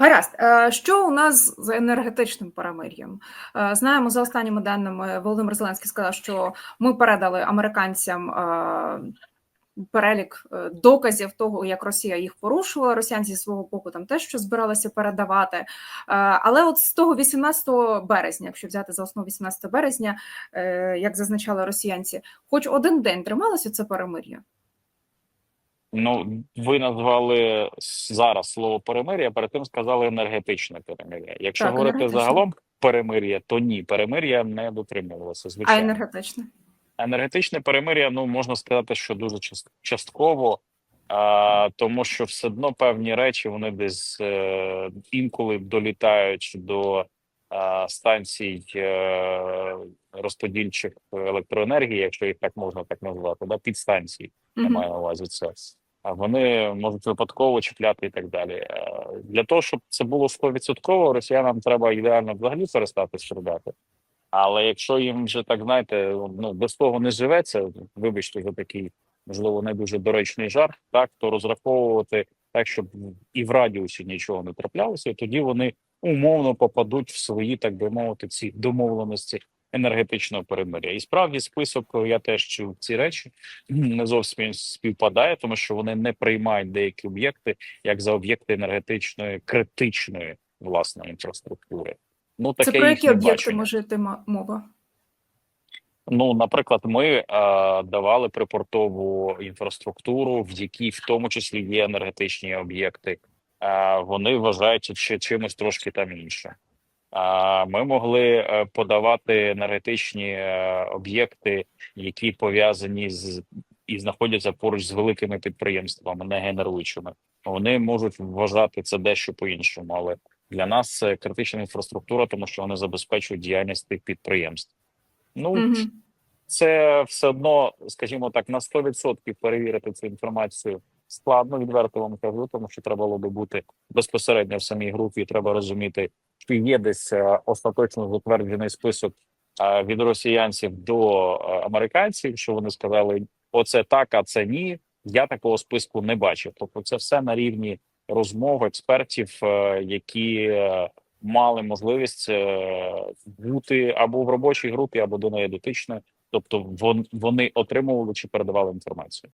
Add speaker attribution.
Speaker 1: Гаразд, Е, що у нас з енергетичним перемир'ям? Е, Знаємо за останніми даними, Володимир Зеленський сказав, що ми передали американцям е, перелік доказів того, як Росія їх порушувала. Росіянці зі свого боку там теж що збиралися передавати. Але от з того 18 березня, якщо взяти за основу 18 березня, як зазначали росіянці, хоч один день трималося це перемир'я.
Speaker 2: Ну, ви назвали зараз слово перемир'я, перед тим сказали енергетичне перемир'я. Якщо
Speaker 1: Так,
Speaker 2: говорити
Speaker 1: енергетичне.
Speaker 2: загалом перемир'я, то ні, перемир'я не дотримувалося.
Speaker 1: А
Speaker 2: Звичайно,
Speaker 1: енергетичне?
Speaker 2: енергетичне перемир'я, ну можна сказати, що дуже час- частково, а, тому що все одно певні речі вони десь е, інколи долітають до а, станцій е, розподільчих електроенергії, якщо їх так можна так назвати, да, підстанцій. Я маю на увазі це. Вони можуть випадково чіпляти і так далі. Е, Для того, щоб це було 100%, росіянам треба ідеально взагалі перестати стріляти. Але якщо їм вже так знаєте, ну без того не живеться, вибачте за такий, можливо, не дуже доречний жарт, так то розраховувати так, щоб і в радіусі нічого не траплялося, і тоді вони умовно попадуть в свої, так би мовити, ці домовленості енергетичного перемир'я. І справді список я теж чув ці речі не зовсім співпадає, тому що вони не приймають деякі об'єкти як за об'єкти енергетичної критичної власне інфраструктури. Ну
Speaker 1: Це про які об'єкти
Speaker 2: бачення.
Speaker 1: може йти мова?
Speaker 2: Ну, наприклад, ми е, давали припортову інфраструктуру, в якій в тому числі є енергетичні об'єкти. Е, вони вважаються чи чимось трошки там інше. Ми могли е, подавати енергетичні е, об'єкти, які пов'язані з і знаходяться поруч з великими підприємствами, не генеруючими. Вони можуть вважати це дещо по-іншому, але для нас це критична інфраструктура, тому що вони забезпечують діяльність тих підприємств. Ну
Speaker 1: Мгм.
Speaker 2: це все одно, скажімо так, на 100% перевірити цю інформацію складно, відверто вам кажу, тому що треба було би бути безпосередньо в самій групі. Треба розуміти, чи є десь е, остаточно затверджений список е, від росіянців до е, американців, що вони сказали, оце так, а це ні. Я такого списку не бачив. Тобто, це все на рівні розмов експертів, які мали можливість бути або в робочій групі, або до неї дотичною. Тобто вон, вони отримували чи передавали інформацію.